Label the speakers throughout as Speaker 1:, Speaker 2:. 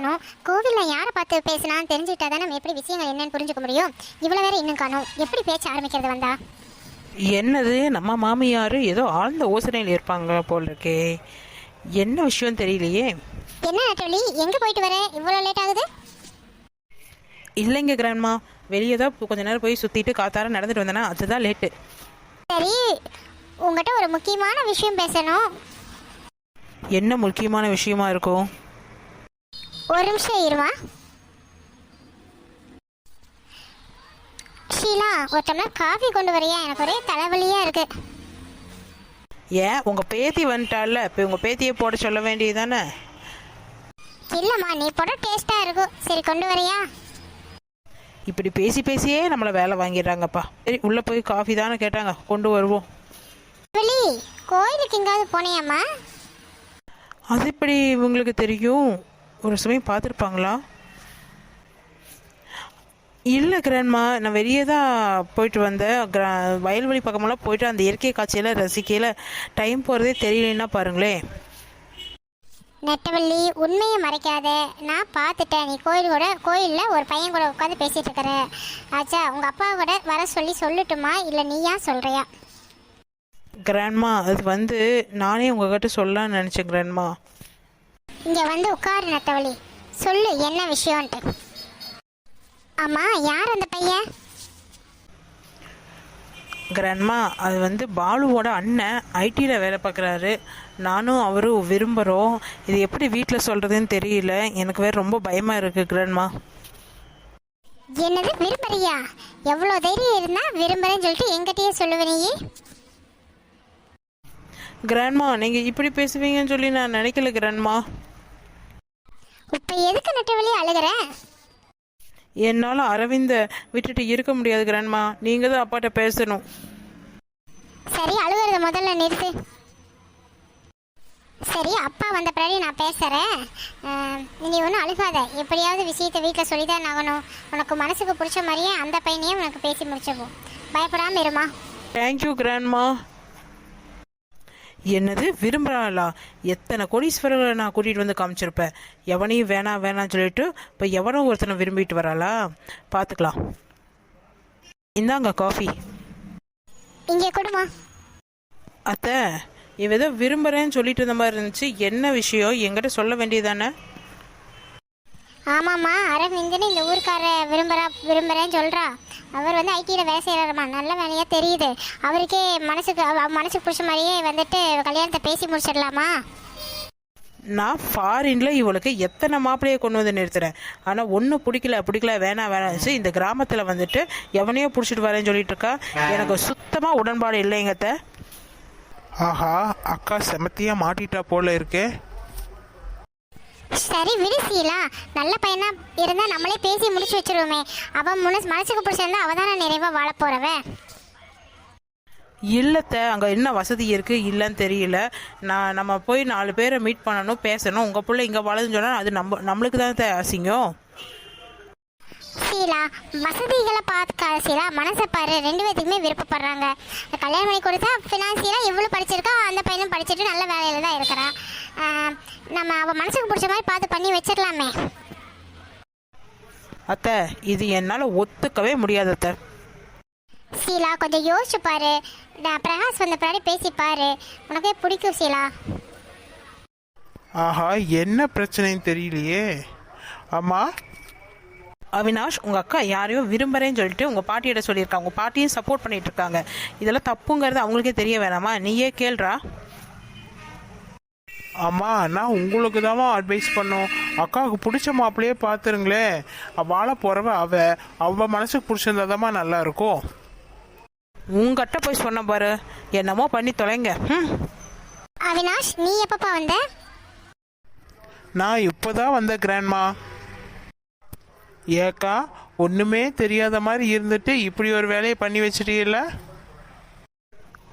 Speaker 1: காணோம். கோவிலில் யாரை பார்த்து பேசினான்னு தெரிஞ்சுக்கிட்டா தான் நம்ம எப்படி விஷயங்கள் என்னன்னு புரிஞ்சுக்க முடியும்? இவ்வளோ வேற இன்னும் காணோம். எப்படி பேச்ச ஆரம்பிக்கிறது வந்தா?
Speaker 2: என்னது? நம்ம மாமியார் ஏதோ ஆழ்ந்த யோசனையில் இருப்பாங்க போல் இருக்கே. என்ன விஷயம் தெரியலையே.
Speaker 1: என்ன நட்டவழி எங்கே போயிட்டு வர? இவ்வளோ லேட் ஆகுது?
Speaker 2: இல்லைங்க கிராண்ட்மா. வெளியே தான் கொஞ்ச நேரம் போய் சுற்றிட்டு காத்தார நடந்துட்டு வந்தேன்னா அதுதான் லேட்டு
Speaker 1: சரி உங்ககிட்ட ஒரு முக்கியமான விஷயம் பேசணும்.
Speaker 2: என்ன முக்கியமான விஷயமா இருக்கும்?
Speaker 1: ஒரு நிமிஷம் இருமா? ஷீலா ஒரு டம்ளர் காஃபி கொண்டு வரியா? எனக்கு ஒரே தலைவலியாக இருக்கு.
Speaker 2: ஏன்? உங்கள் பேத்தி வந்துட்டால இப்போ உங்கள் பேத்தியை போட சொல்ல வேண்டியதானே
Speaker 1: இல்லைம்மா நீ போட டேஸ்ட்டாக இருக்கும் சரி கொண்டு வரியா?
Speaker 2: இப்படி பேசி பேசியே நம்மளை வேலை வாங்கிடுறாங்கப்பா. சரி உள்ளே போய் காஃபி தானே கேட்டாங்க. கொண்டு வருவோம்.
Speaker 1: வெளி கோயிலுக்கு எங்காவது போனியாம்மா?
Speaker 2: அது எப்படி உங்களுக்கு தெரியும்? ஒரு சமயம் பார்த்துருப்பாங்களா? இல்லை கிராண்ட்மா நான் வெளியே தான் போயிட்டு வந்தேன். கிரா வயல்வெளி பக்கமெல்லாம் போயிட்டு அந்த இயற்கை காட்சியெல்லாம் ரசிக்கையில் டைம் போகிறதே தெரியலன்னா பாருங்களேன்.
Speaker 1: நெட்டவள்ளி உண்மையை மறைக்காத. நான் பார்த்துட்டேன். நீ கோயில் கூட கோயிலில் ஒரு பையன் கூட உட்காந்து பேசிட்டு இருக்கிற. ஆச்சா உங்கள் அப்பா கூட வர சொல்லி சொல்லட்டுமா? இல்லை நீயா சொல்கிறியா
Speaker 2: கிராண்ட்மா அது வந்து நானே உங்ககிட்ட சொல்லலாம்னு நினச்சேன் கிராண்ட்மா
Speaker 1: இங்கே வந்து உட்காரு நெட்டவள்ளி சொல்லு என்ன விஷயம்ன்ட்டு. ஆமாம் யார் அந்த பையன்?
Speaker 2: கிராண்ட்மா அது வந்து பாலுவோட அண்ணன். ஐடியில் வேலை பார்க்குறாரு. நானும் அவரும் விரும்புகிறோம் இது எப்படி வீட்டில் சொல்கிறதுன்னு தெரியல. எனக்கு வேறு ரொம்ப பயமாக இருக்குது கிராண்ட்மா
Speaker 1: என்னது விரும்புறியா? எவ்வளோ தைரியம் இருந்தால் விரும்புகிறேன்னு சொல்லிட்டு எங்கிட்டயே சொல்லுவேனையே
Speaker 2: கிராண்ட்மா நீங்கள் இப்படி பேசுவீங்கன்னு சொல்லி நான் நினைக்கல கிராண்ட்மா
Speaker 1: இப்போ எதுக்கு நெட்டவள்ளி அழுகிறேன்
Speaker 2: என்னால் அரவிந்த விட்டுட்டு இருக்க முடியாது கிராண்ட்மா. நீங்கள் தான் அப்பாட்ட பேசணும்.
Speaker 1: சரி அழுகிறத முதல்ல நிறுத்து. சரி அப்பா வந்த பிறகு நான் பேசுகிறேன் நீ ஒன்றும் அழுகாத. எப்படியாவது விஷயத்தை வீட்டில் சொல்லிதான் ஆகணும். உனக்கு மனசுக்கு பிடிச்ச மாதிரியே அந்த பையனையே உனக்கு பேசி முடிச்சிருவோம். பயப்படாமல் இருமா.
Speaker 2: Thank you grandma. என்னது? விரும்புகிறாளா எத்தனை கோடீஸ்வரர்களை நான் கூட்டிகிட்டு வந்து காமிச்சிருப்பேன். எவனையும் வேணாம் வேணாம்னு சொல்லிட்டு இப்போ எவனோ ஒருத்தனை விரும்பிட்டு வராளா? பார்த்துக்கலாம் இந்தாங்க காஃபி
Speaker 1: இங்கே கொடுமா.
Speaker 2: அத்தை இவ ஏதோ விரும்புகிறேன்னு சொல்லிட்டு இருந்த மாதிரி இருந்துச்சு. என்ன விஷயம்? என்கிட்ட சொல்ல வேண்டியதானே
Speaker 1: ஆமாம்மா அரவிந்தன் இந்த ஊருக்கார விரும்புகிறா விரும்புகிறேன்னு சொல்கிறா அவர் வந்து ஐடியில் வேலை செய்கிறாருமா நல்ல வேலையாக தெரியுது. அவருக்கே மனசுக்கு அவ- அவ மனசுக்கு பிடிச்ச மாதிரியே வந்துட்டு கல்யாணத்தை பேசி முடிச்சிடலாமா?
Speaker 2: நான் ஃபாரின்ல இவளுக்கு எத்தனை மாப்பிள்ளையை கொண்டு வந்து நிறுத்துறேன்? ஆனால் ஒன்றும் பிடிக்கல பிடிக்கல வேணாம் வேணாம் சரி, இந்த கிராமத்தில் வந்துட்டு எவனையோ பிடிச்சிட்டு வரேன்னு சொல்லிட்டு இருக்கா. எனக்கு சுத்தமாக உடன்பாடு இல்லைங்கத்த
Speaker 3: ஆஹா அக்கா செமத்தியா மாட்டிட்டா போல இருக்கே.
Speaker 1: சரி விடு சீலா. நல்ல பையனா இருந்தா நம்மளே பேசி முடிச்சு வச்சிருவோமே. அவ மனசு மனசுக்கு பிடிச்சிருந்தா அவ தானே நிறைவா வாழ போறவ?
Speaker 2: இல்லத்த அங்கே என்ன வசதி இருக்குது இல்லைன்னு தெரியல. நான் நம்ம போய் நாலு பேரை மீட் பண்ணணும் பேசணும். உங்கள் பிள்ளை இங்கே வளருன்னு சொன்னால் அது நம்ம நம்மளுக்கு தான் அசிங்கம்?
Speaker 1: சீலா வசதிகளை பார்த்துக்காத சீலா. மனசை பாரு ரெண்டு பேத்துக்குமே விருப்பப்படுறாங்க. கல்யாணம் பண்ணி கொடுத்தா ஃபினான்சியலாக எவ்வளோ படிச்சிருக்கா அந்த பையனும் படிச்சுட்டு நல்ல வேலையில தான் இருக்கிறான். நம்ம அவ மனசுக்கு பிடிச்ச மாதிரி பார்த்து பண்ணி வச்சிடலாமே
Speaker 2: அத்தை இது என்னால் ஒத்துக்கவே முடியாது அத்தை.
Speaker 1: சீலா கொஞ்சம் யோசிச்சு பாரு. நான் பிரகாஷ் வந்த பின்னாடி பேசி பாரு. உனக்கே பிடிக்கும் சீலா.
Speaker 3: ஆஹா என்ன பிரச்சனைன்னு தெரியலையே. அம்மா?
Speaker 2: அவினாஷ் உங்கள் அக்கா யாரையோ விரும்புகிறேன்னு சொல்லிட்டு உங்கள் பாட்டியிட சொல்லியிருக்காங்க. உங்கள் பாட்டியும் சப்போர்ட் பண்ணிட்டு இருக்காங்க. இதெல்லாம் தப்புங்கிறது அவங்களுக்கே தெரிய வேணாமா? நீயே கேள்றா.
Speaker 3: அம்மா நான் உங்களுக்கு தான் அட்வைஸ் பண்ணோம். அக்காவுக்கு பிடிச்ச மாப்பிள்ளையே பார்த்துருங்களே. வாழ போறவ அவ அவ மனசுக்கு பிடிச்சிருந்தாதாம்மா நல்லா இருக்கும்
Speaker 2: உங்ககிட்ட போய் சொன்ன பாரு. என்னமோ பண்ணி தொலைங்க. ம்.
Speaker 1: அவினாஷ் நீ எப்பப்பா வந்த?
Speaker 3: நான் இப்போதான் வந்த கிராண்ட்மா. ஏக்கா ஒண்ணுமே தெரியாத மாதிரி இருந்துட்டு இப்படி ஒரு வேலையை பண்ணி வச்சிட்டீல்ல?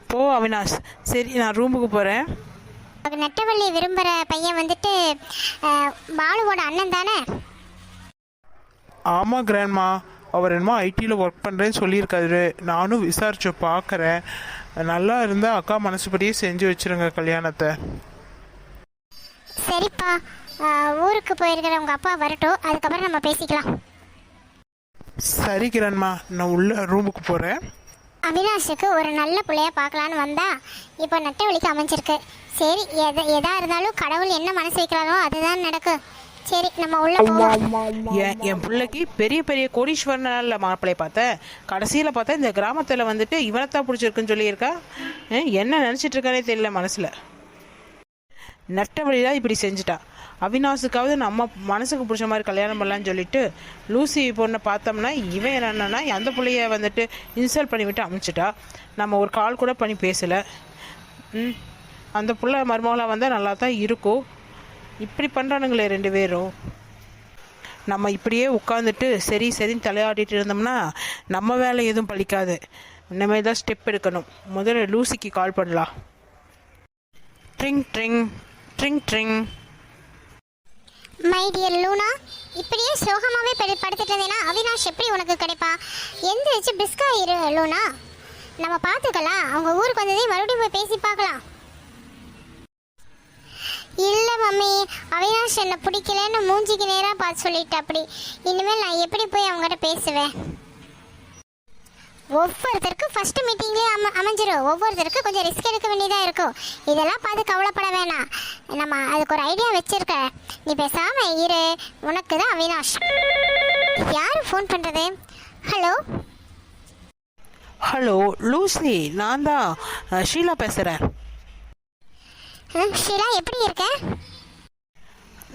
Speaker 2: போ அவினாஷ். சரி நான் ரூமுக்கு போகிறேன்
Speaker 1: உனக்கு நெட்டவள்ளி விரும்புகிற பையன் வந்துட்டு பாலுவோட அண்ணன் தானே?
Speaker 3: ஆமா கிராண்ட்மா. அவர் என்னமோ ஐடியில் ஒர்க் பண்ணுறேன்னு சொல்லியிருக்காரு. நானும் விசாரிச்சு பார்க்குறேன் நல்லா இருந்தால் அக்கா மனசுப்படியே செஞ்சு வச்சிருங்க கல்யாணத்தை.
Speaker 1: சரிப்பா. ஊருக்கு போயிருக்கிற உங்கள் அப்பா வரட்டும். அதுக்கப்புறம் நம்ம பேசிக்கலாம்.
Speaker 3: சரி கிரண்மா நான் உள்ள ரூமுக்கு போகிறேன்
Speaker 1: அவினாஷுக்கு ஒரு நல்ல பிள்ளைய பார்க்கலான்னு வந்தா இப்போ நட்ட வழிக்கு அமைஞ்சிருக்கு. சரி எது எதா இருந்தாலும் கடவுள் என்ன மனசு வைக்கிறாரோ அதுதான் நடக்கும் சரி நம்ம உள்ள போவோம்.
Speaker 2: என் என் பிள்ளைக்கு பெரிய பெரிய கோடீஸ்வரனால மாப்பிள்ளைய பார்த்தேன். கடைசியில் பார்த்தா இந்த கிராமத்தில் வந்துட்டு இவனைத்தான் பிடிச்சிருக்குன்னு சொல்லியிருக்கா. என்ன நினச்சிட்டு இருக்கானே தெரியல மனசில். நட்ட வழிதான் இப்படி செஞ்சுட்டா. அவினாஸுக்காவது நம்ம மனசுக்கு பிடிச்ச மாதிரி கல்யாணம் பண்ணலான்னு சொல்லிட்டு லூசி பொண்ணை பார்த்தோம்னா இவன் என்னன்னா அந்த பிள்ளைய வந்துட்டு இன்சல்ட் பண்ணிவிட்டு அமுச்சிட்டா. நம்ம ஒரு கால் கூட பண்ணி பேசலை. ம். அந்த புள்ள மருமகளாக வந்தால் நல்லா தான் இருக்கும். இப்படி பண்ணுறானுங்களே ரெண்டு பேரும். நம்ம இப்படியே உட்காந்துட்டு சரி சரின்னு தலையாடிட்டு இருந்தோம்னா நம்ம வேலை எதுவும் பழிக்காது. இனிமேல் தான் ஸ்டெப் எடுக்கணும். முதல்ல லூசிக்கு கால் பண்ணலாம். ட்ரிங் ட்ரிங் ட்ரிங் ட்ரிங்
Speaker 1: மை டியர் லூனா இப்படியே சோகமாகவே படுத்துட்டு இருந்தேன்னா அவினாஷ் எப்படி உனக்கு கிடைப்பா? எந்திரிச்சு பிஸ்கா இரு லூனா. நம்ம பார்த்துக்கலாம். அவங்க ஊருக்கு வந்ததே மறுபடியும் போய் பேசி பார்க்கலாம். இல்லை மம்மி அவினாஷ் என்னை பிடிக்கலன்னு மூஞ்சிக்கு நேராக பார்த்து சொல்லிட்டு அப்படி இனிமேல் நான் எப்படி போய் அவங்ககிட்ட பேசுவேன்? ஒவ்வொருத்தருக்கும் ஃபர்ஸ்ட் மீட்டிங்லேயே அம அமைஞ்சிரும். ஒவ்வொருத்தருக்கும் கொஞ்சம் ரிஸ்க் எடுக்க வேண்டியதாக இருக்கும். இதெல்லாம் பார்த்து கவலைப்பட வேணாம். நம்ம அதுக்கு ஒரு ஐடியா வச்சிருக்க. நீ பேசாம இரு. உனக்கு தான் அவினாஷ். யார் ஃபோன் பண்ணுறது ஹலோ
Speaker 2: ஹலோ லூசி நான் தான் ஷீலா பேசுகிறேன்
Speaker 1: ஷீலா எப்படி இருக்க?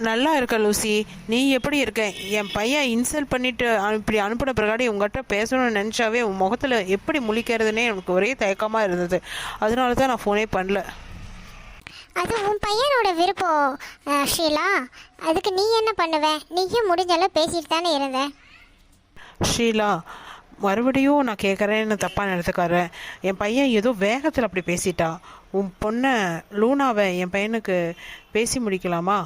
Speaker 2: நல்லா இருக்க லூசி. நீ எப்படி இருக்க? என் பையன் இன்சல்ட் பண்ணிட்டு இப்படி அனுப்பின பிறகாடி உங்கள்கிட்ட பேசணும்னு நினச்சாவே உன் முகத்தில் எப்படி முழிக்கிறதுனே எனக்கு ஒரே தயக்கமாக இருந்தது. அதனால தான் நான் ஃபோனே பண்ணல.
Speaker 1: அது உன் பையனோட விருப்பம் ஷீலா. அதுக்கு நீ என்ன பண்ணுவ? நீயும் முடிஞ்ச அளவு பேசிட்டு தானே இருந்த?
Speaker 2: ஷீலா மறுபடியும் நான் கேட்குறேன்னு தப்பாக நினைத்துக்காரன் என் பையன் ஏதோ வேகத்தில் அப்படி பேசிட்டான் உன் பொண்ணை லூனாவை என் பையனுக்கு பேசி முடிக்கலாமா?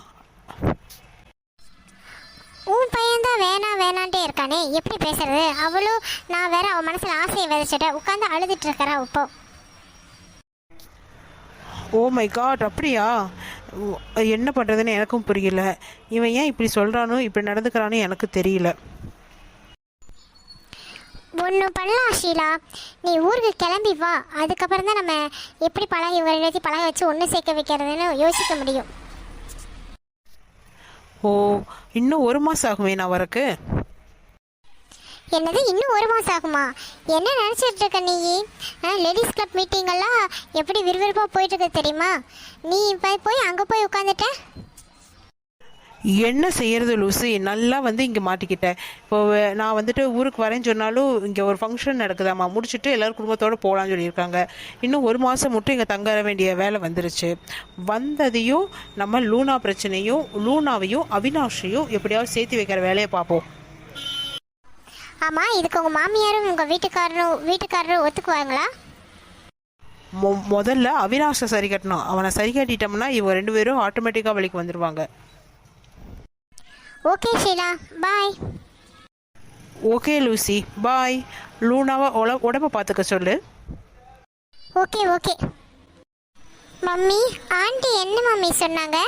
Speaker 1: உன் பையன் தான் வேணாம் வேணான்ட்டே இருக்கானே. எப்படி பேசுறது? அவளும் நான் வேற அவன் மனசுல ஆசையை விதைச்சிட்டேன். உட்காந்து அழுதுட்டு இருக்கிறா இப்போ.
Speaker 2: ஓ மை காட் அப்படியா? என்ன பண்ணுறதுன்னு எனக்கும் புரியல. இவன் ஏன் இப்படி சொல்கிறானோ இப்படி நடந்துக்கிறானோ எனக்கு தெரியல.
Speaker 1: ஒன்று பண்ணலாம் ஷீலா. நீ ஊருக்கு கிளம்பி வா. அதுக்கப்புறம் தான் நம்ம எப்படி பழகி ஒரு இடத்தி பழக வச்சு ஒன்று சேர்க்க வைக்கிறதுன்னு யோசிக்க முடியும்.
Speaker 2: ஓ இன்னும் ஒரு மாதம் ஆகுமே நான் வரக்கு?
Speaker 1: என்னது இன்னும் ஒரு மாதம் ஆகுமா? என்ன நினச்சிட்டு இருக்க நீ? லேடிஸ் கிளப் மீட்டிங் எல்லாம் எப்படி விறுவிறுப்பாக போயிட்டு இருக்கு தெரியுமா? நீ இப்போ போய் அங்கே போய் உட்காந்துட்ட
Speaker 2: என்ன செய்யறது லூசி? நல்லா வந்து இங்கே மாட்டிக்கிட்டேன் இப்போ நான் வந்துட்டு ஊருக்கு வரேன்னு சொன்னாலும் இங்கே ஒரு ஃபங்க்ஷன் நடக்குதாம்மா. முடிச்சுட்டு எல்லோரும் குடும்பத்தோடு போகலான்னு சொல்லியிருக்காங்க. இன்னும் ஒரு மாதம் மட்டும் இங்கே தங்க வேண்டிய வேலை வந்துருச்சு. வந்ததையும் நம்ம லூனா பிரச்சனையும் லூனாவையும் அவினாஷையும் எப்படியாவது சேர்த்து வைக்கிற வேலையை பார்ப்போம்.
Speaker 1: ஆமாம் இதுக்கு உங்கள் மாமியாரும் உங்கள் வீட்டுக்காரரும் வீட்டுக்காரரும் ஒத்துக்குவாங்களா?
Speaker 2: மொ முதல்ல அவினாஷை சரி கட்டணும். அவனை சரி கட்டிட்டோம்னா இவங்க ரெண்டு பேரும் ஆட்டோமேட்டிக்காக வழிக்கு வந்துடுவாங்க
Speaker 1: okay Sheela bye
Speaker 2: okay Lucy bye லூனாவை உட உடம்ப பார்த்துக்க சொல்லு.
Speaker 1: Okay okay. மம்மி ஆண்டி என்ன மம்மி சொன்னாங்க?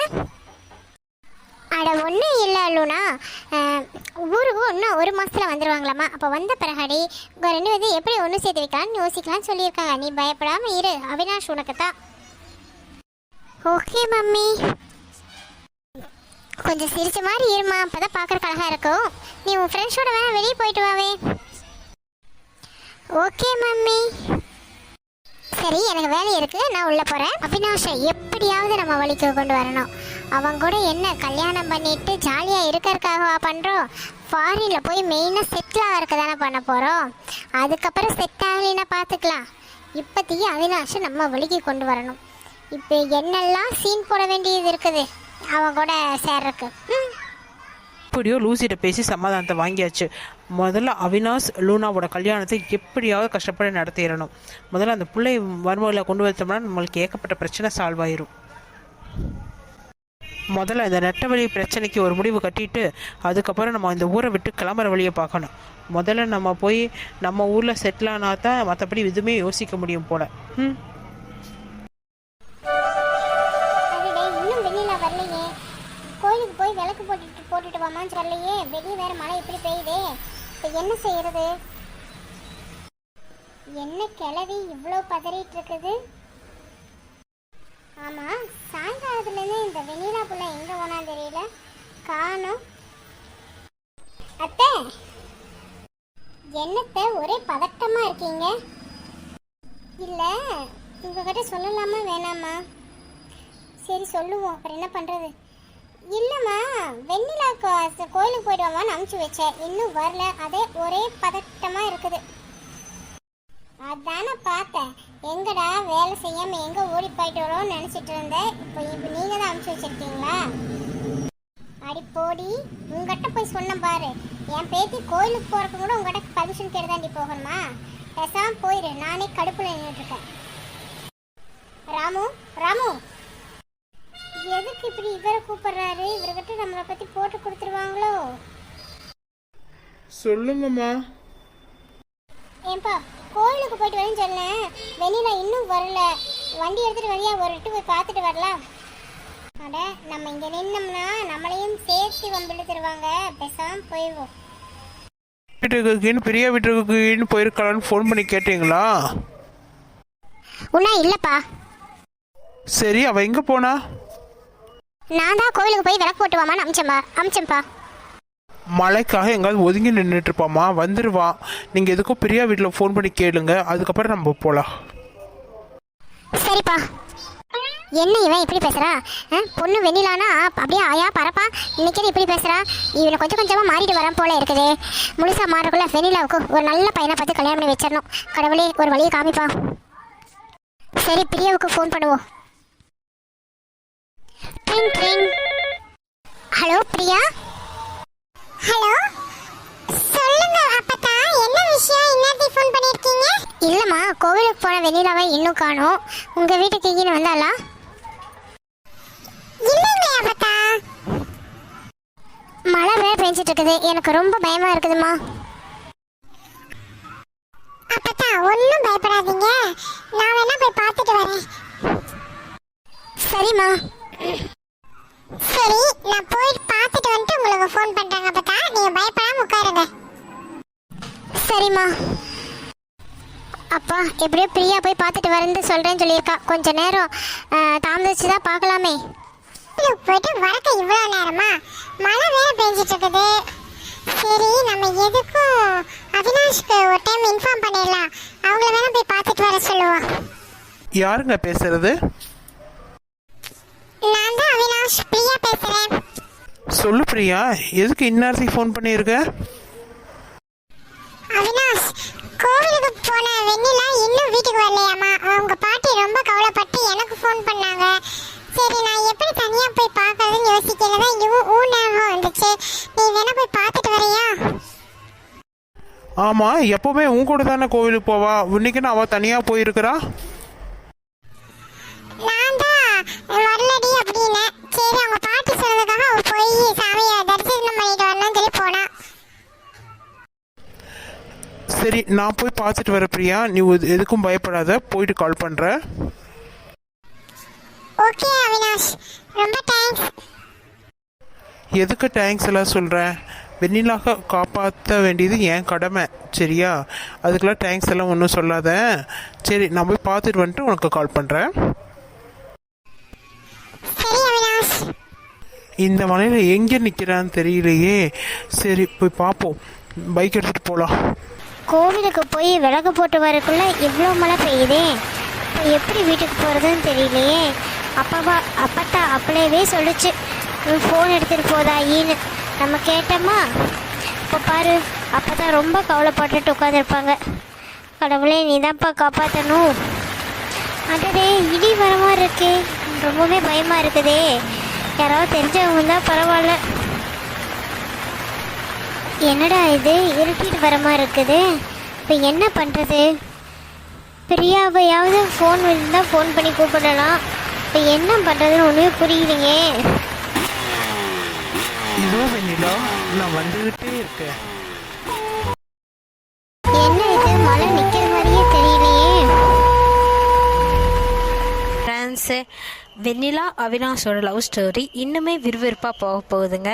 Speaker 1: அட ஒன்றும் இல்லை லூனா. ஊருக்கு இன்னும் ஒரு மாதத்தில் வந்துடுவாங்களாம்மா அப்போ வந்த பிறகாடி உங்கள் ரெண்டு பேரும் எப்படி ஒன்று சேர்த்து வைக்கலாம்னு யோசிக்கலாம்னு சொல்லியிருக்காங்க. நீ பயப்படாமல் இரு. அவினாஷ் உனக்கு தான் ஓகே மம்மி. கொஞ்சம் சிரிச்ச மாதிரி இருமா அப்பதான் பார்க்குறக்கு அழகாக இருக்கும். நீ உன் ஃப்ரெண்ட்ஸோட வேணா வெளியே போயிட்டு வாவே. Okay mummy. சரி எனக்கு வேலை இருக்கு. நான் உள்ள போறேன். அவினாஷை எப்படியாவது நம்ம வழிக்கு கொண்டு வரணும். அவங்க கூட என்ன கல்யாணம் பண்ணிட்டு ஜாலியா இருக்கிறதுக்காகவா பண்றோம்? ஃபாரின்ல போய் மெயினா செட்டில் ஆகிறதுக்கு தானே பண்ண போறோம். அதுக்கப்புறம் செட் ஆகலைன்னா பார்த்துக்கலாம். இப்போதைக்கு அவினாஷை நம்ம வழிக்கு கொண்டு வரணும். இப்போ என்னெல்லாம் சீன் போட வேண்டியது இருக்குது? அவன் கூட சேர்றக்கு ம்.
Speaker 2: எப்படியோ லூசிட்ட பேசி சமாதானத்தை வாங்கியாச்சு. முதல்ல அவினாஷ் லூனாவோட கல்யாணத்தை எப்படியாவது கஷ்டப்பட்டு நடத்திடணும். முதல்ல அந்த பிள்ளை மருமகளை கொண்டு வச்சோம்னா நம்மளுக்கு ஏகப்பட்ட பிரச்சனை சால்வ் ஆயிரும். முதல்ல இந்த நெட்ட வழி பிரச்சனைக்கு ஒரு முடிவு கட்டிட்டு அதுக்கப்புறம் நம்ம இந்த ஊரை விட்டு கிளம்புற வழியை பார்க்கணும். முதல்ல நம்ம போய் நம்ம ஊரில் செட்டில் ஆனால் தான் மற்றபடி எதுவுமே யோசிக்க முடியும் போல. ம்.
Speaker 1: அடடே போட்டுட்டு போட்டுட்டு வாமான்னு சொல்லையே வெளியே வேற மழை இப்படி பெய்யுதே. இப்போ என்ன செய்யறது? என்ன கிளவி இவ்வளோ பதறிட்டு இருக்குது? ஆமா சாயங்காலத்துலேருந்து இந்த வெண்ணிலா புள்ள எங்க போனா தெரியல. காணும். அத்தை என்னத்த ஒரே பதட்டமா இருக்கீங்க? இல்ல உங்ககிட்ட சொல்லலாமா வேணாமா? சரி சொல்லுவோம். அப்புறம் என்ன பண்றது? இல்லம்மா வெண்ணிலா கோயிலுக்கு போயிடுவோமான்னு அனுப்பிச்சு வச்சேன். இன்னும் வரல. அதே ஒரே பதட்டமா இருக்குது. அதானே பார்த்தேன். எங்கடா வேலை செய்யாம எங்க ஓடி வரோம்னு நினைச்சிட்டு இருந்தேன். இப்போ இப்போ நீங்க தான் அனுப்பிச்சு வச்சிருக்கீங்களா? அடி போடி. உங்ககிட்ட போய் சொன்ன பாரு. என் பேத்தி கோயிலுக்கு போகிறக்கு கூட உங்ககிட்ட பர்மிஷன் கேட்டு தாண்டி போகணுமா? பேசாம போயிரு. நானே கடுப்புல நின்றுட்டு இருக்கேன். ராமு ராமு. இப்படி இவரை கூப்பிடுறாரு இவர்கிட்ட நம்மளை பத்தி போட்டு கொடுத்துருவாங்களோ?
Speaker 3: சொல்லுங்கம்மா
Speaker 1: ஏன்பா கோயிலுக்கு போயிட்டு வரேன்னு சொன்னேன். வெளியில இன்னும் வரல. வண்டி எடுத்துட்டு வழியா ஒரு எட்டு போய் பார்த்துட்டு வரலாம். அட நம்ம இங்க நின்னோம்னா நம்மளையும் சேர்த்து வம்பிழுத்துருவாங்க பேசாம போயிடுவோம்.
Speaker 3: வீட்டுக்கு பிரியா வீட்டுக்கு போயிருக்கலான்னு ஃபோன் பண்ணி கேட்டீங்களா?
Speaker 1: உன்னா இல்லப்பா.
Speaker 3: சரி அவ எங்க போனா?
Speaker 1: நான் தான் கோயிலுக்கு போய் விளக்கு போட்டு வாமான்னு அமிச்சம்பா அமிச்சம்பா
Speaker 3: மழைக்காக எங்காவது ஒதுங்கி நின்றுட்டு இருப்பாமா வந்துருவா. நீங்க எதுக்கும் பிரியா வீட்டில் ஃபோன் பண்ணி கேளுங்க அதுக்கப்புறம் நம்ம போலாம்.
Speaker 1: சரிப்பா. என்ன இவன் இப்படி பேசுறா? பொண்ணு வெண்ணிலானா அப்படியே ஆயா பரப்பா? இன்னைக்கு இப்படி பேசுறா? இவனை கொஞ்சம் கொஞ்சமா மாறிட்டு வரான் போல இருக்குது. முழுசா மாறக்குள்ள வெண்ணிலாவுக்கு ஒரு நல்ல பையனை பார்த்து கல்யாணம் பண்ணி வச்சிடணும். கடவுளே ஒரு வழியை காமிப்பா. சரி பிரியாவுக்கு ஃபோன் பண்ணுவோம். ட்ரிங் ட்ரிங் ஹலோ பிரியா ஹலோ சொல்லுங்க அப்பதா என்ன விஷயம்? இன்னத்தி ஃபோன் பண்ணிருக்கீங்க? இல்லம்மா கோவிலுக்கு போன வெளியிலவே இன்னும் காணோம். உங்க வீட்டுக்கு இங்கே வந்தாளா? இல்லைங்க அப்பதா மழை வேற பெஞ்சிட்டு இருக்குது எனக்கு ரொம்ப பயமா இருக்குதுமா அப்பதா ஒன்றும் பயப்படாதீங்க. நான் வேணா போய் பார்த்துட்டு வரேன். சரிம்மா. சரி நான் போய் பார்த்துட்டு வந்துட்டு உங்களுக்கு ஃபோன் பண்ணுறேங்க பார்த்தா நீங்க பயப்படாம உட்காருங்க. சரிம்மா. அப்பா எப்படியோ பிரியா போய் பார்த்துட்டு வரேன்னு சொல்கிறேன்னு சொல்லியிருக்கா. கொஞ்ச நேரம் தாமதிச்சு தான் பார்க்கலாமே. போயிட்டு வரக்க இவ்வளோ நேரமா? மழை வேற பெஞ்சிட்டு இருக்குது. சரி நம்ம எதுக்கும் அவினாஷ்க்கு ஒரு டைம் இன்ஃபார்ம் பண்ணிடலாம். அவங்கள வேணா போய் பார்த்துட்டு வர சொல்லுவோம்
Speaker 3: யாருங்க பேசுறது?
Speaker 1: அவினாஷ் பிரியா பேசுறேன்.
Speaker 3: சொல்லு பிரியா எதுக்கு இந்நேரத்துக்கு ஃபோன் பண்ணியிருக்க?
Speaker 1: அவினாஷ் கோவிலுக்கு போன வெண்ணிலா இன்னும் வீட்டுக்கு வரலையாமா அவங்க பாட்டி ரொம்ப கவலைப்பட்டு எனக்கு ஃபோன் பண்ணாங்க. சரி நான் எப்படி தனியா போய் பார்க்கறதுன்னு யோசிக்கல தான் இவன் வந்துச்சு. நீ வேணா போய் பார்த்துட்டு வரியா?
Speaker 3: ஆமா எப்பவுமே உன் கூட தானே கோவிலுக்கு போவா. இன்னைக்குன்னு அவ தனியா போயிருக்கிறா?
Speaker 1: சரி அவங்க பாட்டி சொன்னதுக்காக அவ போய் சாமியை தரிசனம் பண்ணிட்டு வரணும்னு சொல்லி போனா.
Speaker 3: சரி நான் போய் பார்த்துட்டு வரேன் பிரியா. நீ எது- எதுக்கும் பயப்படாத. போயிட்டு கால் பண்ற.
Speaker 1: ஓகே அவினாஷ். ரொம்ப தேங்க்ஸ்
Speaker 3: எதுக்கு தேங்க்ஸ் எல்லாம் சொல்கிறேன் வெண்ணிலாக காப்பாற்ற வேண்டியது என் கடமை சரியா? அதுக்கெல்லாம் தேங்க்ஸ் எல்லாம் ஒன்றும் சொல்லாத. சரி நான் போய் பார்த்துட்டு வந்துட்டு உனக்கு கால் பண்ணுறேன் இந்த மலையில் எங்கே நிற்கிறான்னு தெரியலையே. சரி போய் பார்ப்போம் பைக் எடுத்துகிட்டு போகலாம்
Speaker 1: கோவிலுக்கு போய் விளக்கு போட்டு வரக்குள்ளே இவ்வளோ மழை பெய்யுதே. இப்போ எப்படி வீட்டுக்கு போகிறதுன்னு தெரியலையே. அப்பாவா அப்பத்தா அப்படியே சொல்லிச்சு. ஃபோன் எடுத்துகிட்டு போதாயின்னு நம்ம கேட்டோமா? இப்போ பாரு அப்போ தான் ரொம்ப கவலைப்பட்டுட்டு உட்காந்துருப்பாங்க கடவுளே நீ தான்ப்பா காப்பாற்றணும் அடடே இடி வர மாதிரி இருக்கு. ரொம்பவே பயமாக இருக்குதே. யாராவது தெரிஞ்சவங்க இருந்தால் பரவாயில்ல. என்னடா இது? இருட்டிட்டு வர மாதிரி இருக்குது. இப்போ என்ன பண்ணுறது பிரியாவையாவது ஃபோன் இருந்தால் ஃபோன் பண்ணி கூப்பிடலாம். இப்போ என்ன பண்ணுறதுன்னு ஒன்றுமே புரியலையே.
Speaker 3: இதோ வெண்ணிலா நான் வந்துக்கிட்டே இருக்கேன்.
Speaker 4: வெண்ணிலா அவினாஷோட லவ் ஸ்டோரி இன்னுமே விறுவிறுப்பாக போக போகுதுங்க.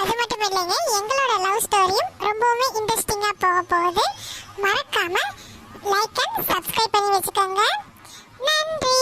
Speaker 1: அது மட்டும் இல்லைங்க எங்களோட லவ் ஸ்டோரியும் ரொம்பவுமே இன்ட்ரெஸ்டிங்காக போக போகுது. மறக்காம லைக் அண்ட் சப்ஸ்கிரைப் பண்ணி வச்சுக்கோங்க. நன்றி!